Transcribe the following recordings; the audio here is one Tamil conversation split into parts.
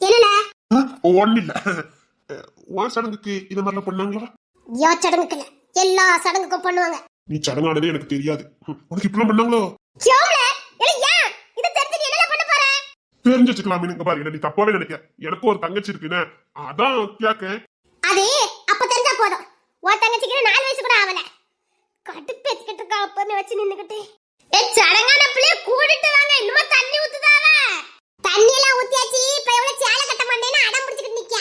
என்னல ஒன்னும் இல்ல உன் சடங்குக்கு இது மாதிரிலாம் பண்ணாங்களா? யோ எல்லா சடங்குக்கும் பண்ணுவாங்க. நீ சடங்கானதே எனக்கு தெரியாது. உனக்கு இப்படிலாம் பண்ணாங்களோ? இல்ல தெரிஞ்சு வச்சுக்கலாம் நீ தப்பாவே நினைக்க. எனக்கு ஒரு தங்கச்சி இருக்குன்னு அதான் கேக்க அது அப்ப தெரிஞ்சா போதும் உன் தங்கச்சிக்கு நாலு வயசு கூட ஆகல கடுப்பு எத்திக்கிட்டு இருக்கா அப்பன்னு வச்சு நின்னுக்கிட்டு. ஏ சடங்கான பிள்ளைய கூட்டிட்டு வாங்க. இன்னுமா தண்ணி ஊத்துதாவ? தண்ணி எல்லாம் ஊத்தியாச்சு. இப்ப எவ்வளவு சேலை கட்ட மாட்டேன்னு அடம் பிடிச்சிட்டு நிக்கா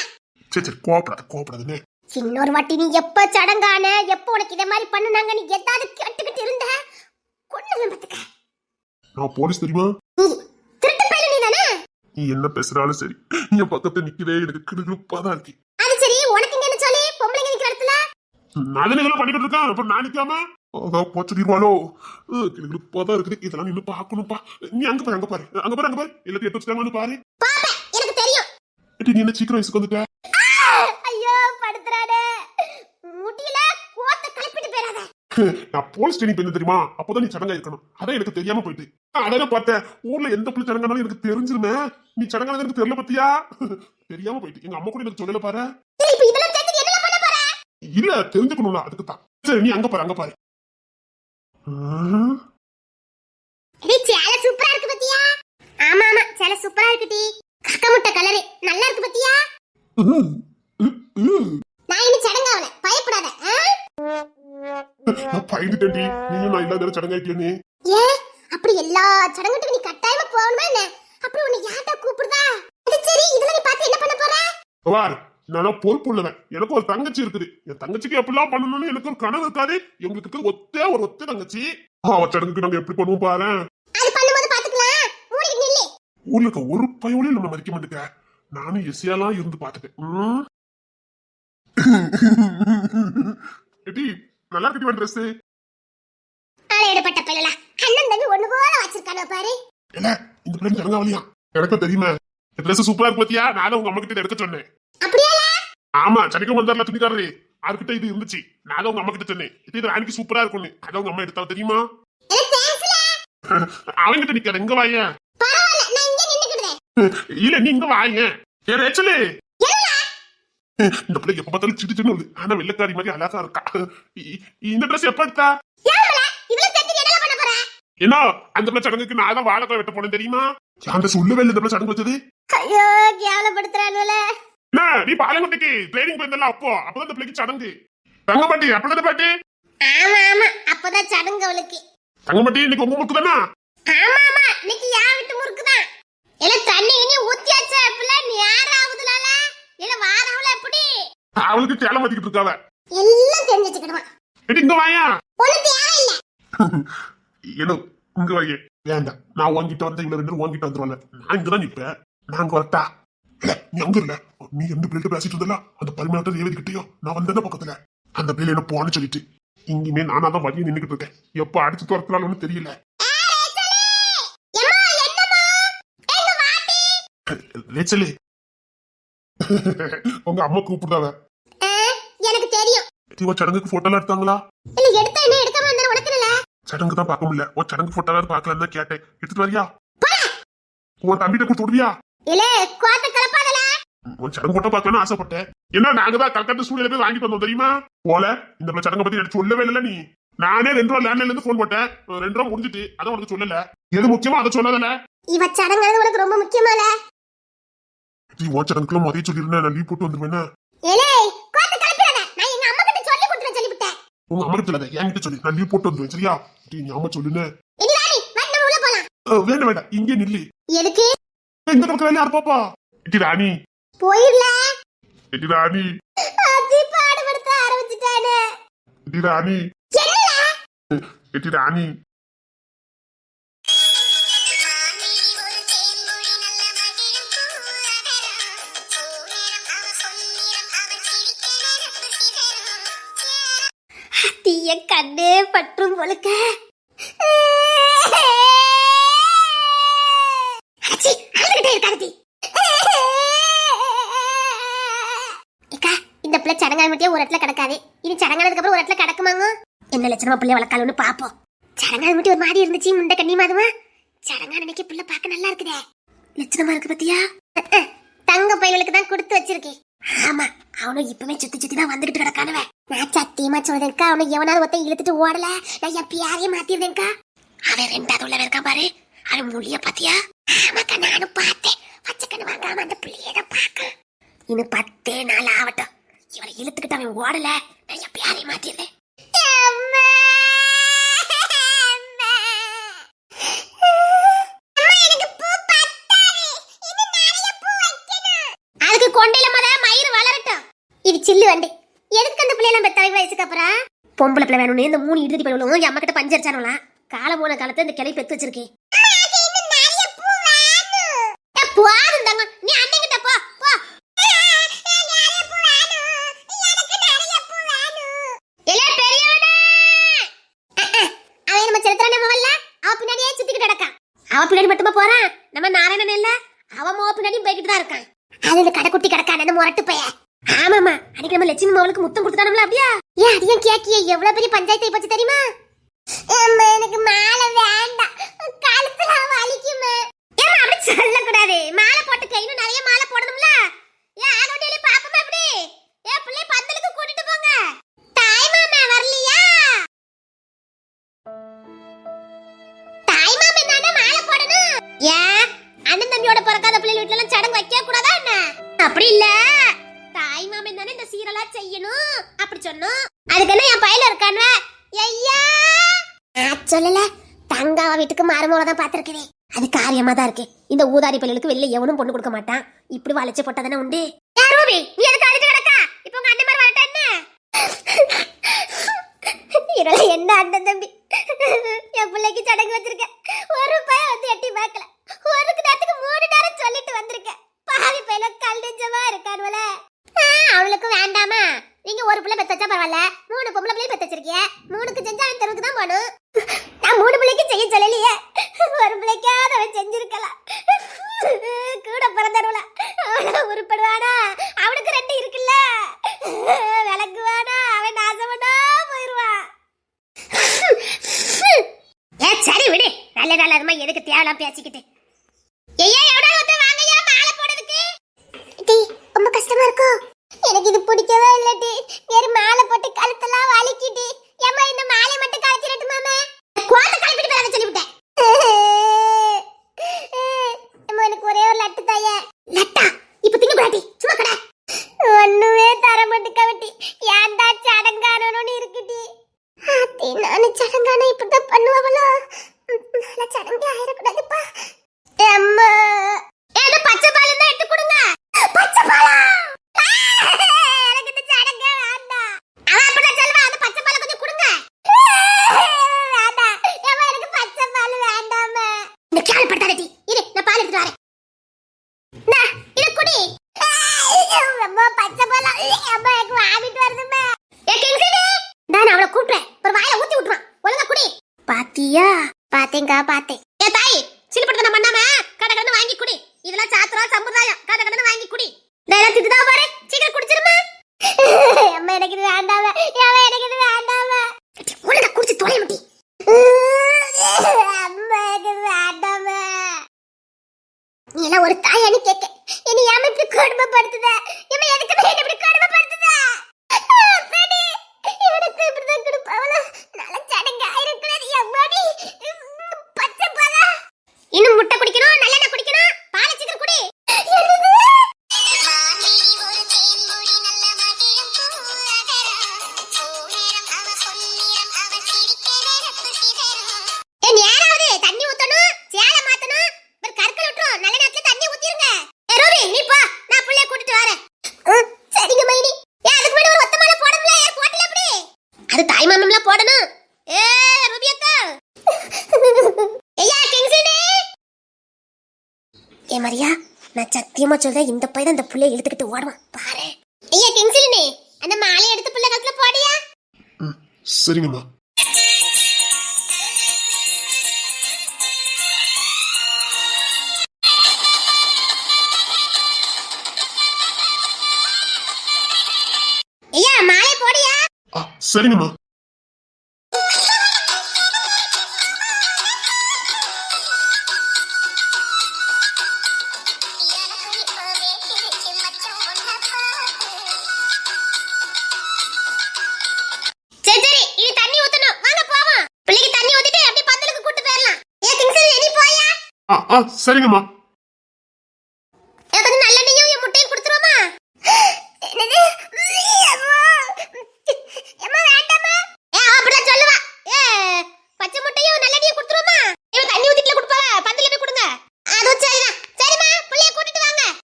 சரி சரி கோவப்படாத கோவப்படாதுன்னு இன்னொரு வாட்டி நீ எப்ப சடங்கான எப்ப உனக்கு இத மாதிரி பண்ணுனாங்க நீ ஏதாவது கேட்டுக்கிட்டு இருந்த? கொண்டு பத்துக்க நான் போலீஸ் தெரியுமா? நீ திருட்டு பையன் நீ தானே நீ என்ன பேசுறாலும் சரி. என் பக்கத்துல நிக்கிறே எனக்கு கிடுகிடுப்பா தான் இருக்கு. அது சரி உனக்கு என்ன சொல்லி பொம்பளைங்க நிக்கிற இடத்துல? நல்லதுகளை பண்ணிக்கிட்டு இருக்கேன். அப்புறம் நான் நிக்காம? அதான் போச்சுடிவாளோ கிடுகிடுப்பா தான் இருக்குது. இதெல்லாம் நின்னு பாக்கணும்ப்பா நீ அங்க பாரு அங்க பாரு. அங்க பாரு அங்க பாரு. எல்லாத்தையும் எடுத்து வச்சுட்டாங்கன்னு பாரு. எனக்கு தெரியும். நீ என்ன சீக்கிரம் வயசுக்கு வந்துட்ட? ஐயோ படுத்துறானே. முட்டியில கோத்த கலப்பிட்டு போயிடாத. நான் போலீஸ் ஸ்டேஷன் போயிருந்தேன் தெரியுமா? அப்போதான் நீ சடங்கா இருக்கணும். அதான் எனக்கு தெரியாம போயிட்டு. அதான் பார்த்தேன். ஊர்ல எந்த புள்ளி சடங்கானாலும் எனக்கு தெரிஞ்சிருமே. நீ சடங்கானது எனக்கு தெரியல பத்தியா? தெரியாம போயிட்டு. எங்க அம்மா கூட எனக்கு சொல்லல பாரு. பண்ண இல்ல தெரிஞ்சுக்கணும்ல அதுக்கு தான் சரி நீ அங்க பாரு அங்க பாரு. சேலை சூப்பரா இருக்கு பத்தியா? ஆமா ஆமா சேலை சூப்பரா இருக்கு டி. கக்க முட்டை கலரு நல்லா இருக்கு பத்தியா. நான் இனி சடங்காவல பயப்படாத ஆ? நான் பயந்துட்டேன்டி நீயும் நான் இல்லாத சடங்காயிட்டியே நீ ஏன் அப்படி எல்லா சடங்குட்டுக்கு நீ கட்டாயமா போகணுமா என்ன? அப்புறம் உன்னை யார்டா கூப்பிடுதா? சரி இதெல்லாம் நீ பார்த்து என்ன பண்ண போற? வார். நான் பொறுப்பு உள்ளவன் எனக்கு ஒரு தங்கச்சி இருக்குது. என் தங்கச்சிக்கு எப்படிலாம் பண்ணணும்னு எனக்கு ஒரு கனவு இருக்காது. எங்களுக்கு ஒத்தே ஒரு ஒத்த தங்கச்சி. அவ சடங்குக்கு நாங்க எப்படி பண்ணுவோம் பாரு. ஊர்ல இருக்க ஒரு பையனையும் நம்ம மதிக்க மாட்டேங்க நானும் எசியாலாம் இருந்து பாத்துட்டேன். எடி நல்லா கட்டி ட்ரெஸ் ஆளையிடப்பட்ட பிள்ளை அண்ணன் தம்பி ஒண்ணு போல வச்சிருக்கானோ பாரு. இல்ல இந்த பிள்ளை ஜனங்காவலியா எனக்கும் தெரியுமே. ட்ரெஸ் சூப்பரா இருக்கு பாத்தியா? நானும் உங்க அம்மா கிட்ட எடுக்க சொன்னேன். ஆமா சனிக்கு வந்தார்ல துணிக்காரரு. அவர்கிட்ட இது இருந்துச்சு? நான் உங்க அம்மா கிட்ட சொன்னேன். இது ராணிக்கு சூப்பரா இருக்கும்னு. அதை உங்க அம்மா எடுத்தா தெரியுமா? அவன்கிட்ட நிக்காத எங்க நின்னுக்கிடுறேன். இல்ல நீ இங்க வாங்க ஏ ரேச்சலு. இந்த பிள்ளை எப்ப பார்த்தாலும் சிட்டு சின்ன வருது. ஆனா வெள்ளக்காரி மாதிரி அழகா இருக்கா. இந்த ட்ரெஸ் எப்ப எடுத்தா? என்ன அந்த பிள்ளை சடங்குக்கு நான் தான் வாழைக்காய் வெட்ட போனேன் தெரியுமா? அந்த சொல்லவே இல்லை இந்த பிள்ளை சடங்கு வச்சது? ஐயோ கேவலப்படுத்துறானுல என்ன நீ பாலங்குட்டிக்கு ட்ரைனிங் போயிருந்தல அப்போ. அப்பதான் இந்த பிள்ளைக்கு சடங்கு. தங்கப்பாட்டி அப்பதானே பாட்டி? ஆமா ஆமா. அப்பதான் சடங்கு அவளுக்கு. தங்கப்பாட்டி இன்னைக்கு உங்க முக்கு தானா? ஆமா ஆமா. இன்னைக்கு யா விட்டு முறுக்குதான் இல்ல தண்ணி இனி ஊத்தியாச்சா பிள்ள நீ யார் இல்ல எப்படி? அவளுக்கு சேலம் மாத்திக்கிட்டு இருக்காவ. எல்லாம் தெரிஞ்சு வச்சுக்கிடுவான். இங்க வாயா. ஒண்ணு தேவையில்ல. ஏனோ இங்க வாயே. வேண்டாம். நான் உன்கிட்ட வந்த இவ்வளவு ரெண்டு உன்கிட்ட வந்துருவாங்க நான் இங்கதான் நிப்பேன். நான் அங்க வரட்டா. இல்ல நீ அங்க இல்ல. நீ எந்த பிள்ளைகிட்ட பேசிட்டு இருந்தல அந்த பரிமாணத்தை ரேவதி கிட்டயோ நான் வந்தேன் பக்கத்துல? அந்த பிள்ளை என்ன போன்னு சொல்லிட்டு. இங்கேயுமே நானா தான் வழியை நின்றுட்டு இருக்கேன். எப்ப அடிச்சு துரத்துறாலும் தெரியல. எம்மா உங்க அம்மா கூப்பிடுறாவ எனக்கு தெரியும் இவ சடங்குக்கு போட்டோலாம் எடுத்தாங்களா? இல்ல எடுத்தா என்ன எடுக்காம இருந்தா உனக்கு இல்ல சடங்கு தான் பார்க்க முடியல. உன் சடங்கு போட்டோலாம் பார்க்கலன்னு கேட்டேன். எடுத்துட்டு வரியா? உன் தம்பிட்ட கொடுத்து விடுவியா? இல்ல கோத்த சடங்கு போட்டோ பார்க்கணும்னு ஆசைப்பட்டேன். என்ன நாங்க தான் கல்கட்டு ஸ்டூடியோல போய் வாங்கிட்டு வந்தோம் தெரியுமா? போல இந்த சடங்கை பத்தி எனக்கு சொல்லவே இல்லை நீ. நானே ரெண்டு ரூபா லேண்ட்ல இருந்து போன் போட்டேன். ரெண்டு ரூபா முடிஞ்சிட்டு அதான் உனக்கு சொல்லல. எது முக்கியமா அதை சொல்லாதல இவ சடங்கு உனக்கு ரொம்ப முக்கியமால? நீ உன் சடங்குக்குள்ள முதல்ல சொல்லிருந்தேன் நான் லீவ் போட்டு வந்துருவேன் ஏலே கோத்த கலப்பிடாத நான் எங்க அம்மா கிட்ட சொல்லி கொடுத்துறேன் சொல்லிவிட்டேன். உங்க அம்மா கிட்ட சொல்லாத என்கிட்ட சொல்லி. நான் லீவ் போட்டு வந்துருவேன் சரியா? நீ அம்மா சொல்லுன்னு. இனி ராணி வா நம்ம உள்ள போலாம். வேண்டாம் வேண்டாம். இங்கே நில்லு. எதுக்கு? இந்த பக்கம் வேலையா இருப்பாப்பா இட்டி ராணி. போயிரல. இட்டி ராணி. அதி பாடுபடுத்த ஆரம்பிச்சிட்டானே. இட்டி ராணி. இட்டி ராணி. தீய கண்ணே பற்றும் பொழுக்க அச்சி, அழுதுகிட்டே இருக்காத தீ. ஏக்கா, இந்த பிள்ளை சடங்கான மட்டும் ஒரு இடத்துல கிடக்காது. இது சடங்கானதுக்கு அப்புறம் ஒரு இடத்துல கிடக்குமாங்க? என்ன லட்சணமா பிள்ளை வளர்க்காலும்னு பாப்போம். சடங்கான மட்டும் ஒரு மாதிரி இருந்துச்சு முண்டை கண்ணி மாதுமா சடங்கா நினைக்க பிள்ளை பார்க்க நல்லா இருக்குதே. லட்சணமா இருக்கு பத்தியா? தங்க பையலுக்கு தான் கொடுத்து வச்சிருக்கேன் ஆமா அவனும் இப்பவே சுத்தி சுத்தி தான் வந்துகிட்டு கிடக்கானவ. நான் சத்தியமா சொல்றேன்க்கா அவனை எவனாவது ஒருத்தன் இழுத்துட்டு ஓடல. நான் எப்ப யாரையும் மாத்திருந்தேன்க்கா அவன் ரெண்டாவது உள்ள இருக்கான் பாரு. அவன் மொழிய பாத்தியா? ஆமாக்கா நானும் பார்த்தேன். பச்சை கண்ணு வாங்காம அந்த பிள்ளைய தான் பார்க்க இன்னும் பத்தே நாள் ஆகட்டும். இவனை இழுத்துக்கிட்டு அவன் ஓடல. எப்ப யாரையும் மாத்திருந்தேன் அதுக்கு கொண்டையில முத மயிர் வளரட்டும். இது சில்லு வண்டி. எதுக்கு அந்த பிள்ளையெல்லாம் பெத்த வயசுக்கு அப்புறம் பொம்பளை பிள்ளை வேணும்னு இந்த மூணு இறுதி பண்ணுவோம் என் அம்மா கிட்ட பஞ்சரிச்சானுலாம் காலம் போன காலத்துல இந்த கிளை பெத்து வச்சிருக்கேன் தங்க நீ அண்ணன் கிட்ட போ போ எலே பெரியவனே அவன் நம்ம செலுத்துறானே மொபைல்ல அவ பின்னாடியே சுத்திக்கிட்டு கிடக்கான் அவ பின்னாடி மட்டுமா போறான் நம்ம நாராயணன் இல்ல? அவன் மோ பின்னாடி போய்கிட்டு தான் இருக்கான். அது இந்த கடைக்குட்டி கிடக்கான் அந்த முரட்டு பைய ஆமாமா அன்னைக்கு நம்ம லட்சுமி மாவளுக்கு முத்தம் கொடுத்தானம்ல அப்படியா? ஏன் அதையும் கேக்கிய எவ்வளவு பெரிய பஞ்சாயத்தை போச்சு தெரியுமா? எனக்கு மாலை வேண்டாம். கழுத்துல வலிக்குமே ஏமா அப்படி சொல்லக்கூடாது. மாலை போட்டு கையில நிறைய மாலை போடணும்ல. ஏன் ஆனோட்டியில பாப்பமா அப்படி ஏன் பிள்ளை பந்தலுக்கு கூட்டிட்டு போங்க. பிறக்காத பிள்ளை வீட்டுல சடங்கு வைக்க கூடாதா என்ன? அப்படி இல்ல. தாய் மாமன் தானே இந்த சீரெல்லாம் செய்யணும். அப்படி சொன்னோம். அதுக்கு என்ன என் பையில இருக்கானு ஐயா! சொல்லல. தங்காவ வீட்டுக்கு மரமோல தான் பாத்திருக்கிறேன் அது காரியமா தான் இருக்கு. இந்த ஊதாரி பள்ளிகளுக்கு வெளில எவனும் பொண்ணு கொடுக்க மாட்டான் இப்படி வளைச்சு போட்டதானே உண்டு? ஏன் ரூபி நீ எதுக்கு அழுது கிடக்கா? இப்போ உங்க அண்ணன் மாதிரி வரட்டா என்ன? இதெல்லாம் என்ன அண்ணன் தம்பி? என் பிள்ளைக்கு சடங்கு வச்சிருக்க. ஒரு பையன் வந்து எட்டி பார்க்கல. ஒரு நேரத்துக்கு மூணு நேரம் சொல்லிட்டு வந்திருக்கேன். பாவி பையில கல் நெஞ்சமா இருக்கானுவல அவளுக்கும் வேண்டாமா? நீங்க ஒரு பிள்ளை பெத்து வச்சா பரவாயில்ல. மூணு பொம்பளை பிள்ளை பெத்து வச்சிருக்கீங்க மூணுக்கு செஞ்சா அவன் தெருவுக்கு தான் போகணும் நான் மூணு பிள்ளைக்கு செய்ய சொல்லலையே. ஒரு பிள்ளைக்காவது அவன் செஞ்சிருக்கலாம். கூட பிறந்தருவல அவன உருப்படுவானா? அவனுக்கு ரெண்டு இருக்குல்ல. விளக்குவானா? அவன் நாசமானா போயிருவான். ஏ சரி விடு. நல்ல நல்லதுமா எதுக்கு தேவலாம் பேசிக்கிட்டு ஐயா எவ்வளவு வந்து வாங்கய்யா மாலை போடுறதுக்கு டி ரொம்ப கஷ்டமா இருக்கோ எனக்கு இது பிடிக்கவே இல்லடி. வேற மாலை போட்டு கழுத்தெல்லாம் வலிக்கிட்டு. ஏமா இந்த மாலை மட்டும் கழிச்சிரட்டு மாமா கோட்டை கழிப்பிட்டு போய் சொல்லி விட்டேன் எனக்கு ஒரே ஒரு லட்டு தாயே. லட்டா? இப்ப திங்க கூடாது சும்மா கடை. ஒண்ணுமே சத்தியமா சொல்றேன் இந்த பையன் அந்த புள்ளைய இழுத்துக்கிட்டு ஓடுவான். பாரு. ஐயா கிங்ஸினி அந்த மாலை எடுத்து புள்ள கழுத்துல போடியா? சரிங்கம்மா ஐயா மாலை போடியா? சரிங்கம்மா கொடுங்க. அதுவும் சரிதான். சரிம்மா, புள்ளைய கூட்டிட்டு வாங்க.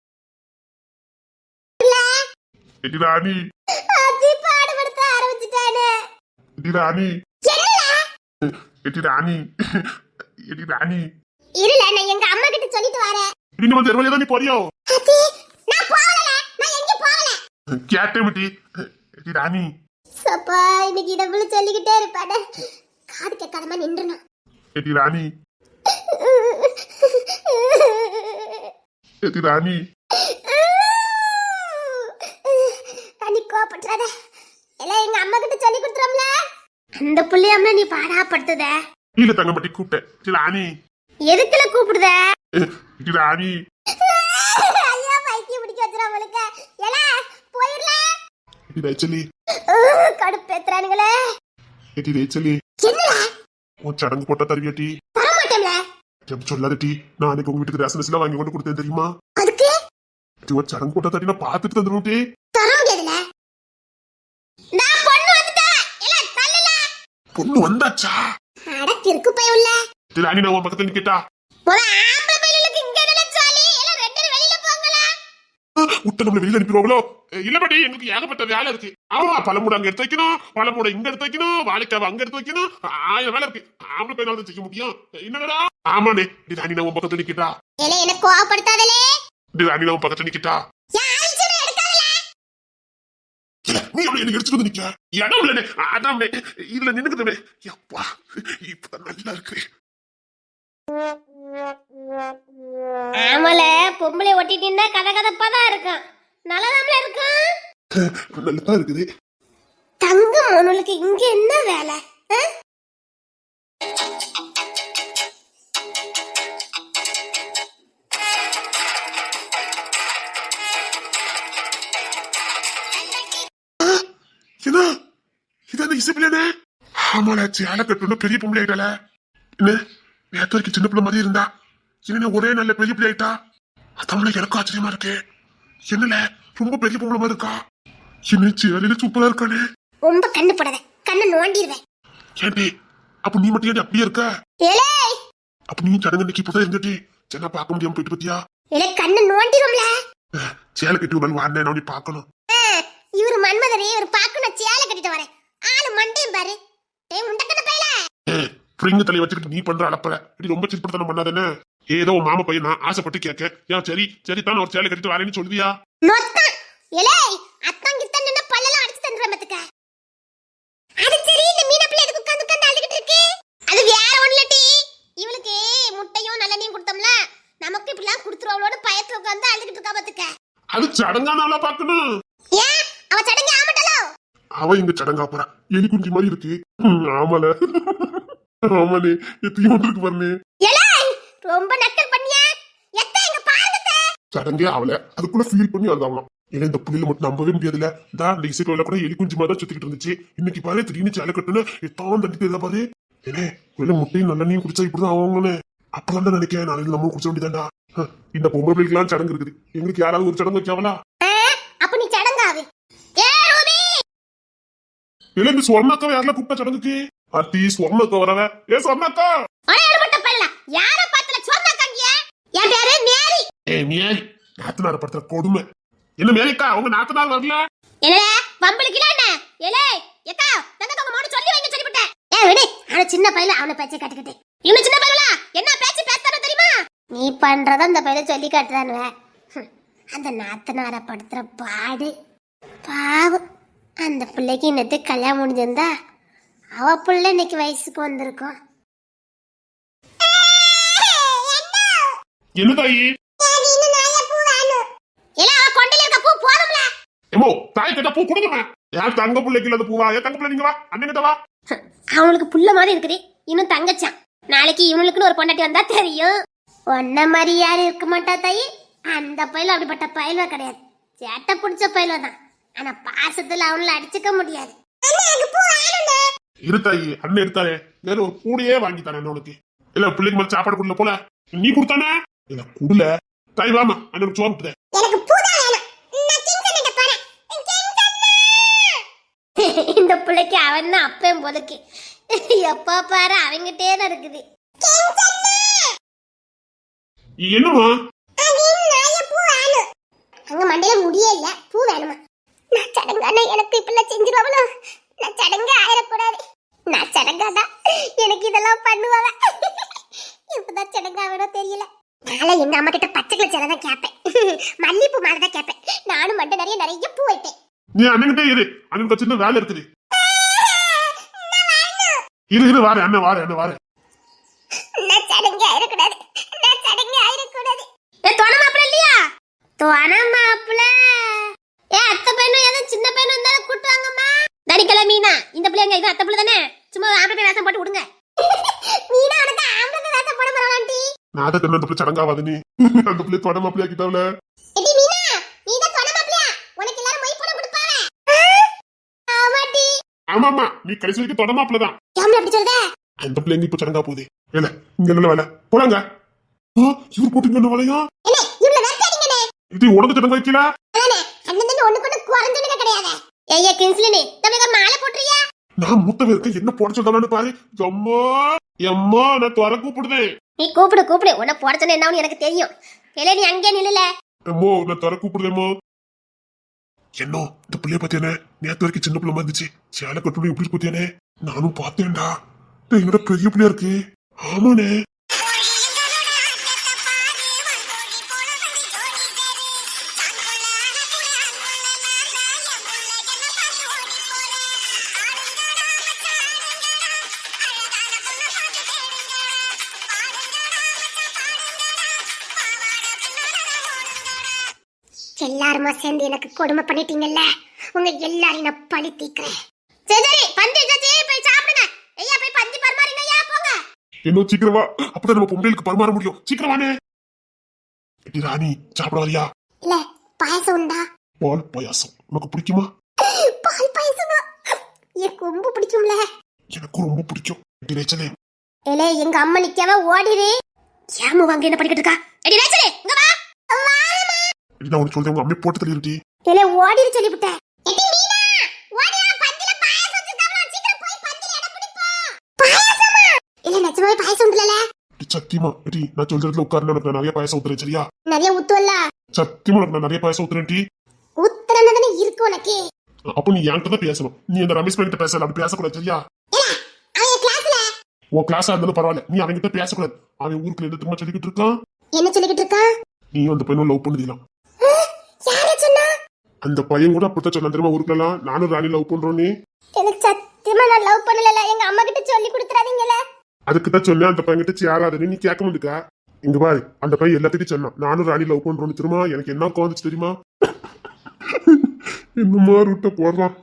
எடி ராணி. பாடுபடுத்த ஆரம்பிச்சுட்டானே. ராணி. ராணி. ராணி. நான் எங்க அம்மா கிட்ட சொல்லிட்டு வரேன். இனி வந்து எருவலையா நீ போறியோ? நான் போகல. நான் எங்கேயும் போகல. கேட்டே எடி ராணி. சப்பா, இன்னைக்கு இடத்துல சொல்லிக்கிட்டே இருப்பானே. காது கேட்காதமா நின்றுணும் எடி ராணி. எடி ராணி. நீ கோபப்படாத எல்லாம் எங்க அம்மா கிட்ட சொல்லி கொடுத்துறோம்ல அந்த புள்ளையம்மா நீ பாடாப்படுத்துத. இல்ல தங்கம்பட்டி கூப்பிட்டேன். ராணி. எதுக்குல கூப்பிடுத? ராணி ஐயா பைத்தியம் பிடிக்க வச்சிரும் அவளுக்கு. எல போயிரல. எடி ரேச்சலி கடுப்பேத்துறானுங்களே எடி ரேச்சலி என்னல? உன் சடங்கு போட்டா தருவியாட்டி தர மாட்டேன்ல நான் அன்னைக்கு உங்க வீட்டுக்கு ரேஷன் எல்லாம் வாங்கி கொண்டு கொடுத்தேன் தெரியுமா? அதுக்கு? இது ஒரு சடங்கு போட்டா தட்டி நான் பார்த்துட்டு தந்துருவோட்டி தர முடியாதுல. நான் பொண்ணு வந்துட்டேன். எல தள்ளல. பொண்ணு வந்தாச்சா? அடக்கு இருக்கு போய் உள்ள. எடி ராணி நான் உன் பக்கத்துல நிக்கட்டா விட்டு நம்மள வெளியில அனுப்பிடுவாங்களோ இல்ல பாட்டி எங்களுக்கு ஏகப்பட்ட வேலை இருக்கு ஆமா பழமூட அங்க எடுத்து வைக்கணும் பழமூட இங்க எடுத்து வைக்கணும் வாழைக்காவை அங்க எடுத்து வைக்கணும் ஆயிரம் வேலை இருக்கு ஆம்பளை தான் செய்ய முடியும் என்னடா ஆமாண்ணே இது ராணி நான் பக்கத்துல நிக்கிட்டா என்ன கோவப்படுத்தாதலே ராணி நான் பக்கத்துல நிக்கிட்டா நீ எனக்கு எடுத்துட்டு வந்து நிக்க இடம் இல்லனே அதாம்னே இதுல எப்பா இப்ப நல்லா இருக்கு பொம்பளை ஒட்டிட்டீங்கன்னா கதை கதப்பா தான் இருக்கும். நல்லதாமல இருக்கும்? நல்லா இருக்குது. தங்கம் உனக்கு இங்க என்ன வேலை? ஆ? என்ன? இது அந்த இசைப்பிள்ளனே ஆமாடா சேலை கட்டணும் பெரிய பொம்பளை ஆயிட்டால என்ன? நேத்து வரைக்கும் சின்ன பிள்ளை மாதிரி இருந்தா. என்ன ஒரே நல்ல பெரிய பிள்ளை ஆயிட்டா? அதான் எனக்கும் ஆச்சரியமா இருக்கு. என்னல ரொம்ப பெரிய பொம்பளை மாதிரி இருக்கா? என்ன சேலையில சூப்பரா இருக்கானே ரொம்ப கண்ணு போடாத கண்ணை நோண்டிடுவேன் ஏன்டி அப்ப நீ மட்டும் ஏன்டி அப்படியே இருக்க? ஏலே! அப்ப நீ சடங்கு இன்னைக்கு இப்பதான் இருந்துட்டி. சரி நான் பார்க்க முடியாம போயிட்டு பத்தியா ஏலே கண்ணை நோண்டிடும்ல சேலை கட்டி வாண்டேன் நான் உன்னை பார்க்கணும். இவரு மன்மதரே இவர் பார்க்கணும் சேலை கட்டிட்டு வரேன். ஆளு மண்டையும் பாரு. டேய் முண்டக்கண்ண பையல. பிரிங்க தலையை வச்சுக்கிட்டு நீ பண்ற அளப்பற இப்படி ரொம்ப சிற்பத்தனம் பண்ணாதானே ஏதோ உன் மாமா பையன் நான் ஆசைப்பட்டு கேட்க. ஏன் சரி சரி தான் ஒரு சேலை கட்டிட்டு வரேன்னு சொல்லுவியா? நொத்தான் ஏலே அத்தான் கித்தான் பல்லெல்லாம் அடிச்சு தந்துடுறேன் பாத்துக்க. அது சரி இந்த மீன பிள்ளை எதுக்கு உட்கார்ந்து உட்கார்ந்து அழுதுகிட்டு இருக்கு? அது வேற ஒண்ணுல டி. இவளுக்கு முட்டையும் நல்லெண்ணையும் கொடுத்தோம்ல நமக்கு இப்படிலாம் கொடுத்துருவாளோட பயத்துல உட்கார்ந்து அழுதுகிட்டு இருக்கா பாத்துக்க. அது சடங்கானால பார்க்கணும். ஏன்? அவ சடங்கு ஆமட்டலோ? அவ இங்க சடங்கா போறா. எலி குஞ்சு மாதிரி இருக்கு. ஆமால. ஆமாலே எத்தையும் பாருனே ஏலே ரொம்ப நக்கல் பண்ணியா. எத்த எங்க பாருங்க சடங்கே ஆகல அதுக்குள்ள ஃபீல் பண்ணி அழுதாவலாம் ஏன்னா இந்த புள்ளியில மட்டும் நம்பவே முடியாதுல தான் இந்த இசைக்கோயில கூட எலி குஞ்சு மாதிரி சுத்திக்கிட்டு இருந்துச்சு. இன்னைக்கு பாரு திடீர்னு சேலை கட்டுன்னு எத்தான் தண்டி தெரியுதா பாரு? ஏனே வெளில முட்டையும் நல்லெண்ணையும் குடிச்சா இப்படிதான் ஆவாங்கன்னு. அப்பதான் நினைக்கிறேன் நாளைக்கு நம்ம குடிச்ச வேண்டியதாண்டா இந்த பொம்பளை பிள்ளைக்கெல்லாம் சடங்கு இருக்குது. எங்களுக்கு யாராவது ஒரு சடங்கு வைக்காவலா அப்ப நீ சடங்காவு இல்ல இந்த ஸ்வர்ணாக்காவை யாரெல்லாம் கூப்பிட்டா சடங்குக்கு? அத்தி ஸ்வர்ணாக்கா வரவ. ஏ பல்ல யார என் பேரு மேரி. ஏ மியாரி நாத்தனார படுத்துற கொடுமை. என்ன மேரிக்கா அவங்க நாத்தனார் வரல? என்னடா வம்பளுக்கு என்ன? ஏலே எக்கா தங்க உங்க மோடு சொல்லி வைங்க சொல்லிவிட்டேன் ஏ விடு. அவன சின்ன பையல அவன பேச்சை காட்டுக்கிட்டு. இவனு சின்ன பையலா என்ன பேச்சு பேசுறானோ தெரியுமா? நீ பண்றத அந்த பையல சொல்லி காட்டுதானுவ அந்த நாத்தனார படுத்துற பாடு. பாவம் அந்த பிள்ளைக்கு இன்னத்து கல்யாணம் முடிஞ்சிருந்தா அவ புள்ள இன்னைக்கு வயசுக்கு வந்திருக்கும். என்ன தாயி. இல்ல அவ கொண்டையில இருக்க பூ போதும்ல. ஏமோ தாய் கிட்ட பூ கொடுங்க. யார் தங்க பிள்ளைக்கு இல்லாத பூவா? ஏன் தங்க பிள்ளை நீங்க வா. அண்ணன் கிட்ட வா. அவனுக்கு புள்ள மாதிரி இருக்குது. இன்னும் தங்கச்சான். நாளைக்கு இவனுக்குன்னு ஒரு பொண்டாட்டி வந்தா தெரியும். ஒன்ன மாதிரி யாரும் இருக்க மாட்டா தாயி. அந்த பயில அப்படிப்பட்ட பயில கிடையாது. சேட்டை பிடிச்ச பயில தான் ஆனா பாசத்துல அவங்கள அடிச்சுக்க முடியாது. இரு தாயி அண்ணன் எடுத்தாரே வேற ஒரு கூடையே வாங்கி தரேன் உனக்கு. இல்ல பிள்ளைக்கு மேல சாப்பாடு கொடுல போல. நீ கொடுத்தானே? இல்ல குடுல தாய் வாமா அண்ணனுக்கு சோறு எனக்கு பூதான் வேணும். நான் கிங்சன்கிட்ட போறேன். கிங்சன் இந்த பிள்ளைக்கு அவன் தான் அப்பயும் போதுக்கு. எப்பா பாரு அவங்கிட்டே இருக்குது. என்னமா அங்க மண்டையில முடியே இல்ல. பூ வேணுமா? நான் சடங்கானா எனக்கு இப்பெல்லாம் செஞ்சிருவாங்களோ? நான் சடங்கு ஆயிடக்கூடாது நான் சடங்காதான் எனக்கு இதெல்லாம் பண்ணுவாங்க. இப்பதான் சடங்காவனோ தெரியல. நாளை எங்க அம்மா கிட்ட பச்சை கிளை சேலை தான் கேட்பேன். மல்லிப்பூ மாலை தான் கேட்பேன். நானும் மண்டை நிறைய நிறைய பூ வைப்பேன். நீ அண்ணன்கிட்ட இரு. அண்ணனுக்கு சின்ன வேலை இருக்குது. இரு இரு வாரு அண்ணன் வாரு அண்ணன் வாரு நான் சடங்கு ஆயிடக்கூடாது நான் சடங்கு ஆயிடக்கூடாது ஏ தொண மாப்பிள்ள இல்லையா? தொண மாப்பிள்ள. ஏ அத்தை பையனும் ஏதோ சின்ன பையனும் இருந்தாலும் கூட்டு வாங்கம்மா. தனிக்கல மீனா இந்த பிள்ளைங்க இது அத்தை பிள்ளை தானே? சும்மா ஆம்பளை வேஷம் போட்டு விடுங்க. மீனா உனக்கு ஆம்பளை வேஷம் போட பரவாயில்லை நான் அதை அந்த பிள்ளை சடங்காவாது நீ. அந்த பிள்ளை தொட மாப்பிள்ளையா கிட்டாவில? எடி மீனா நீ தான் தொண மாப்பிள்ளையா? உனக்கு எல்லாரும் மொய் போட கொடுப்பாங்க. ஆமாடி. ஆமாமா நீ கடைசி வரைக்கும் தொட மாப்பிள்ள தான். அந்த பிள்ளைங்க இப்ப சடங்கா போகுது? இல்ல இங்க நல்ல வேலை. போலாங்க. இவர் போட்டுங்க என்ன வேலையா? இது உனக்கு சடங்கு வைக்கல? நான் மூத்தவ இருக்கேன் என்ன போட சொல்றான்னு பாரு. எம்மா! எம்மா நான் துற கூப்பிடுதேன் நீ கூப்பிடு கூப்பிடு. உன்னை போட சொன்ன என்னன்னு எனக்கு தெரியும். இல்லை நீ அங்கே நில்லுல. எம்மோ நான் துற கூப்பிடுதேமோ என்னோ இந்த பிள்ளைய பத்தியானே? நேத்து வரைக்கும் சின்ன பிள்ளை இருந்துச்சு சேலை கட்டுப்படி எப்படி பத்தியானே? நானும் பார்த்தேன்டா. என்னடா பெரிய பிள்ளையா இருக்கு? ஆமாண்ணே. சேர்ந்து எனக்கு கொடுமை பண்ணிட்டீங்கல்ல? உங்க எல்லாரையும் நான் பழி தீக்கிறேன் சரி சரி பந்தி சச்சி போய் சாப்பிடுங்க. ஐயா போய் பந்தி பரிமாறுங்க. ஐயா போங்க. இன்னும் சீக்கிரம் வா. அப்பதான் நம்ம பொம்பளைக்கு பரிமாற முடியும். சீக்கிரம் வானே. எடி ராணி சாப்பிட வரியா? இல்ல பாயசம் உண்டா? பால் பாயாசம். உனக்கு பிடிக்குமா? பால் பாயசமா? எனக்கு ரொம்ப பிடிக்கும்ல. எனக்கும் ரொம்ப பிடிக்கும். ரேச்சலே ஏலே எங்க அம்மா நிக்காம ஓடிரு. ஏமு வாங்க என்ன பண்ணிக்கிட்டு இருக்கா? எடி ரேச்சலே இங்க வா. நான் உனக்கு சொல்றேன்? உங்க அம்மே போட்டு தள்ளிருட்டி ஏலே ஓடிரு சொல்லிவிட்டேன் இல்ல சத்தியமா எடி நான் சொல்ற இடத்துல உட்கார்ந்து உனக்கு நான் நிறைய பாயசம் ஊத்துறேன் சரியா? நிறைய ஊத்துவல்ல. சத்தியமா உனக்கு நான் நிறைய பாயசம் ஊத்துறேன் டி ஊத்துறன்னு தானே இருக்கு உனக்கு. அப்போ நீ என்கிட்ட தான் பேசணும். நீ அந்த ரமேஷ் பையன்கிட்ட பேசல அப்படி பேசக்கூடாது சரியா? ஏல அவன் கிளாஸ்ல உன் கிளாஸா இருந்தாலும் பரவாயில்ல நீ அவன்கிட்ட பேசக்கூடாது. அவன் ஊருக்கு என்ன திரும்ப சொல்லிக்கிட்டு இருக்கான்? என்ன சொல்லிக்கிட்டு இருக்கான்? நீ அந்த பையனும் லவ் பண்ணுதீலாம் யார சொன்னா? அந்த பையன் கூட அப்படித்தான் சொன்னான் தெரியுமா ஊருக்குலாம் நானும் ராணி லவ் பண்றோம் நீ எனக்கு சத்தியமா நான் லவ் பண்ணல எங்க அம்மா கிட்ட சொல்லி கொடுத்துறாதீங்கல அதுக்கு தான் சொன்னேன் அந்த பையன் கிட்ட சேராதுன்னு நீ கேட்க மாட்டுக்கா. இங்க பாரு அந்த பையன் எல்லாத்தையும் சொன்னான். நானும் ராணி லவ் பண்றோம்னு தெரியுமா? எனக்கு என்ன கோந்துச்சு தெரியுமா? என்னமா ரூட்ட போடுறான்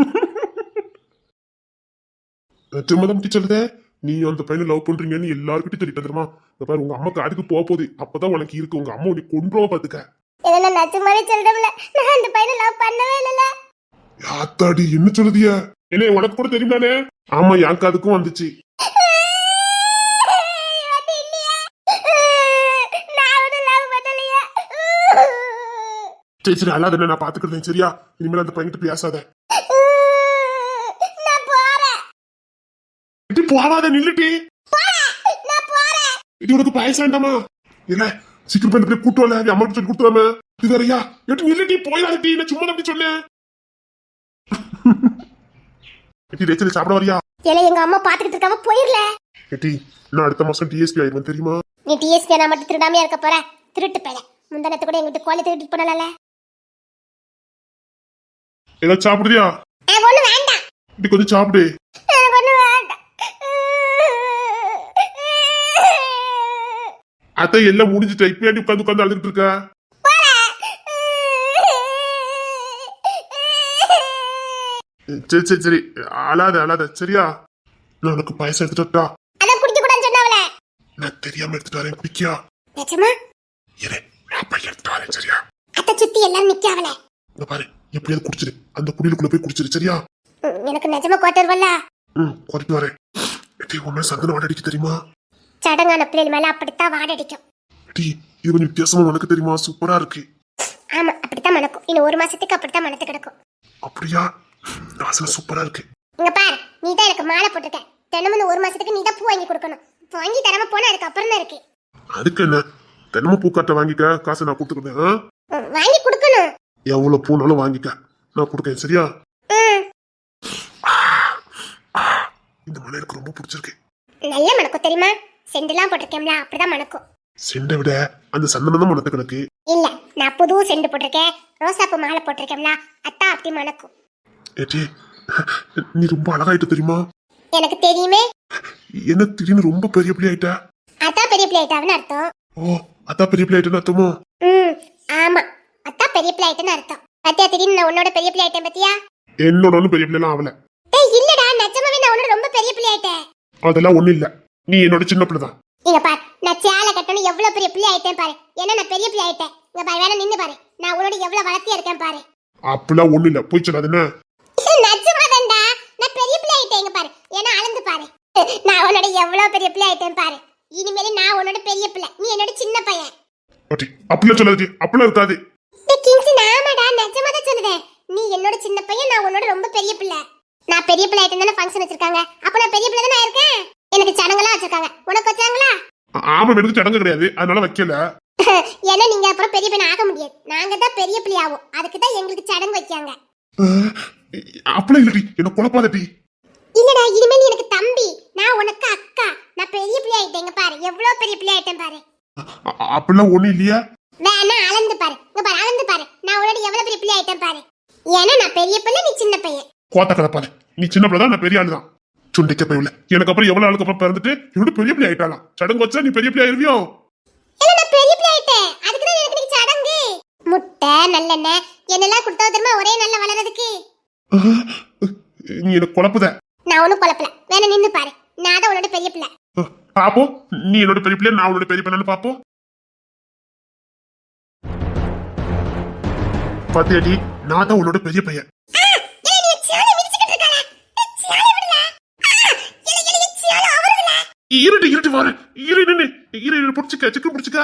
திரும்ப தான் சொல்லுதே நீ அந்த பையனை லவ் பண்றீங்கன்னு எல்லாருக்கிட்டையும் சொல்லிட்டு தெரியுமா? இந்த பாரு உங்க அம்மா காதுக்கு போக போகுது. அப்பதான் உனக்கு இருக்கு. உங்க அம்மா உன்னை கொண்டுருவா பாத்துக்க. இதெல்லாம் நச்சுமாவே சொல்றேன்ல. நான் அந்த பையனை லவ் பண்ணவே இல்லல யாத்தாடி என்ன சொல்லுதிய? என்ன உனக்கு கூட தெரியுமானே ஆமா என் காதுக்கும் வந்துச்சு. சரி சரி அல்லாத நான் பாத்துக்கிறேன் சரியா? இனிமேல் அந்த பையன்கிட்ட பேசாத. போகாத நில்லுட்டி. இது உனக்கு பாயசம் வேண்டாமா? இல்ல சீக்கிரம் போய் இந்த பிள்ளை கூட்டு வரல அம்மா சொல்லி கொடுத்துறாம இது வேறையா? எட்டு நில்லுட்டி போயிடாதட்டி நான் சும்மா நம்பி சொன்னேன் எட்டி ரேச்சல் சாப்பிட வரியா? ஏலே எங்க அம்மா பாத்துக்கிட்டு இருக்காம போயிரல. எட்டி நான் அடுத்த மாசம் டிஎஸ்பி ஆயிடுவேன் தெரியுமா? நீ டிஎஸ்பி நான் மட்டும் திருடாமையா இருக்க போற? திருட்டு பேல முந்தானத்தை கூட எங்கிட்ட கோழி திருட்டு போனல ஏதாவது சாப்பிடுறியா? ஒண்ணு வேண்டாம். இப்படி கொஞ்சம் சாப்பிடு. அத்தை எல்லாம் முடிஞ்சுட்டா இப்ப ஏன்டி உட்காந்து உட்காந்து அழுதுட்டு இருக்க? சரி சரி சரி. அழாத அழாத. சரியா? நான் உனக்கு பாயசம் எடுத்துட்டு நான் தெரியாம எடுத்துட்டு வரேன் பிடிக்கியா? நிஜமா? இரு நான் போய் எடுத்துட்டு வரேன் சரியா? அத்தை சுத்தி எல்லாம் நிக்காவல. இங்க பாரு எப்படியாவது குடிச்சிரு. அந்த குடிலுக்குள்ள போய் குடிச்சிரு சரியா? எனக்கு நிஜமா கோட்டர்வல்ல ம் குறைட்டு வரேன். எப்படி உண்மை சந்தன வாட அடிக்க தெரியுமா? சடங்கான பிள்ளைகள் மேல அப்படித்தான் வாடடிக்கும். டி இது கொஞ்சம் வித்தியாசமா உனக்கு தெரியுமா? சூப்பரா இருக்கு. ஆமா அப்படித்தான் மணக்கும். இன்னும் ஒரு மாசத்துக்கு அப்படித்தான் மணத்து கிடக்கும். அப்படியா? வாசனை சூப்பரா இருக்கு. இங்க பாரு நீ தான் எனக்கு மாலை போட்டிருக்க தினமும் ஒரு மாசத்துக்கு நீ தான் பூ வாங்கி கொடுக்கணும். வாங்கி தராம போனா அதுக்கு அப்புறம் தான் இருக்கு. அதுக்கு என்ன? தினமும் பூக்காட்டை வாங்கிக்க காசை நான் கொடுத்துக்கிறேன் வாங்கி கொடுக்கணும். எவ்வளவு பூனாலும் வாங்கிக்க. நான் கொடுக்கேன் சரியா? இந்த மலை எனக்கு ரொம்ப பிடிச்சிருக்கு. நல்ல மணக்கும் தெரியுமா? செண்டுலாம் போட்டிருக்கேன்ல அப்படிதான் மணக்கும். செண்டை விட அந்த சந்தனம் தான் மனத்து கிடக்கு இல்ல நான் புது செண்டு போட்டிருக்கேன் ரோசாப்பூ மாலை போட்டிருக்கேன்ல அத்தா அப்படி மணக்கும். ஏச்சி நீ ரொம்ப அழகாயிட்ட தெரியுமா? எனக்கு தெரியுமே. என்ன திடீர்னு ரொம்ப பெரிய பிள்ளை ஆயிட்ட? அத்தா பெரிய பிள்ளை ஆயிட்டாவன்னு அர்த்தம். ஓ அதான் பெரிய பிள்ளை ஆயிட்டேன்னு அர்த்தமோ? ம் ஆமா அத்தா பெரிய பிள்ளை ஆயிட்டேன்னு அர்த்தம். பத்தியா திடீர்னு நான் உன்னோட பெரிய பிள்ளை ஆயிட்டேன் பத்தியா? என்னோட ஒன்றும் பெரிய பிள்ளைலாம் ஆகல ஏய் இல்லடா நிஜமாவே நான் உன்னோட ரொம்ப பெரிய பிள்ளை ஆயிட்டேன். அதெல்லாம் ஒண்ணும் இல்ல. நீ என்னோட சின்ன பிள்ளை தான். இங்க பாரு நான் சேலை கட்டணும் எவ்வளவு பெரிய பிள்ளை ஆயிட்டேன் பாரு. ஏன்னா நான் பெரிய பிள்ளை ஆயிட்டேன்? இங்க பாரு வேணா நின்னு பாரு. நான் உன்னோட எவ்வளவு வளர்த்தியா இருக்கேன் பாரு. அப்படிலாம் ஒண்ணும் இல்ல போய் சொல்லாது என்ன? நிஜமாதான்டா நான் பெரிய பிள்ளை ஆயிட்டேன் இங்க பாரு. ஏன்னா அளந்து பாரு. நான் உன்னோட எவ்வளவு பெரிய பிள்ளை ஆயிட்டேன் பாரு. இனிமேல் நான் உன்னோட பெரிய பிள்ளை. நீ என்னோட சின்ன பையன். பாட்டி அப்படிலாம் சொல்லாது அப்படிலாம் இருக்காது. கிங்ஸ் நாமடா நிஜமா தான் சொல்லுதேன். நீ என்னோட சின்ன பையன் நான் உன்னோட ரொம்ப பெரிய பிள்ளை. நான் பெரிய பிள்ளை ஆயிட்டேன் தானே ஃபங்க்ஷன் வச்சிருக்காங்க. அப்ப நான் பெரிய பிள்ளை தானே இருக்கேன் எனக்கு சடங்கெல்லாம் வச்சிருக்காங்க. உனக்கு வச்சாங்களா? ஆமா எனக்கு சடங்கு கிடையாது. அதனால வைக்கல. ஏன்னா நீங்க அப்புறம் பெரிய பையன் ஆக முடியாது. நாங்க தான் பெரிய பிள்ளை ஆகும் அதுக்கு தான் எங்களுக்கு சடங்கு வைக்காங்க. அஹ், அப்படிலாம் இல்லடி. என்ன குழப்பாதட்டி இல்லடா இனிமேல் எனக்கு தம்பி. நான் உனக்கு அக்கா. நான் பெரிய பிள்ளை ஆயிட்டேன் இங்க பாரு. எவ்வளவு பெரிய பிள்ளை ஆயிட்டேன் பாரு அப்படிலாம் ஒண்ணும் இல்லையா? வேணா அளந்து பாரு. இங்க பாரு அளந்து பாரு. நான் உன்னோட எவ்வளவு பெரிய பிள்ளை ஆயிட்டேன் பாரு. ஏன்னா நான் பெரிய பிள்ளை நீ சின்ன பையன். கோத்த கதப்பாத நீ சின்ன பிள்ளை தான் நான் பெரிய ஆளு தான் சுண்டிக்க போயில எனக்கு அப்புறம் எவ்வளவு நாளுக்கு அப்புறம் பிறந்துட்டு இவனு பெரிய பிள்ளை ஆயிட்டாலாம் சடங்கு வச்சா நீ பெரிய பிள்ளை ஆயிருவியோ? இல்ல நான் பெரிய பிள்ளை ஆயிட்டேன். அதுக்கு தான் எனக்கு இன்னைக்கு சடங்கு. முட்டை நல்லெண்ணெய் என்னெல்லாம் கொடுத்தா தெரியுமா ஒரே நல்ல வளர்றதுக்கு? அஹ், நீ எனக்கு குழப்புத. நான் ஒண்ணும் குழப்பல. வேணா நின்னு பாரு. நான் தான் உன்னோட பெரிய பிள்ளை. பாப்போம் நீ என்னோட பெரிய பிள்ளை நான் உன்னோட பெரிய பிள்ளைன்னு பாப்போம் பாத்தியாடி நான் தான் உன்னோட பெரிய பையன் ஏய், நீ சேலை மிதிச்சுக்கிட்டு இருக்காளே. ஏய், சேலை விடுல. ஆ, ஏலே, ஏலே, ஏலே, சேலை அவருதுல. இருட்டு இருட்டு வாரு இரு நின்று இரு இரு புடிச்சுக்க சிக்கன் புடிச்சுக்க.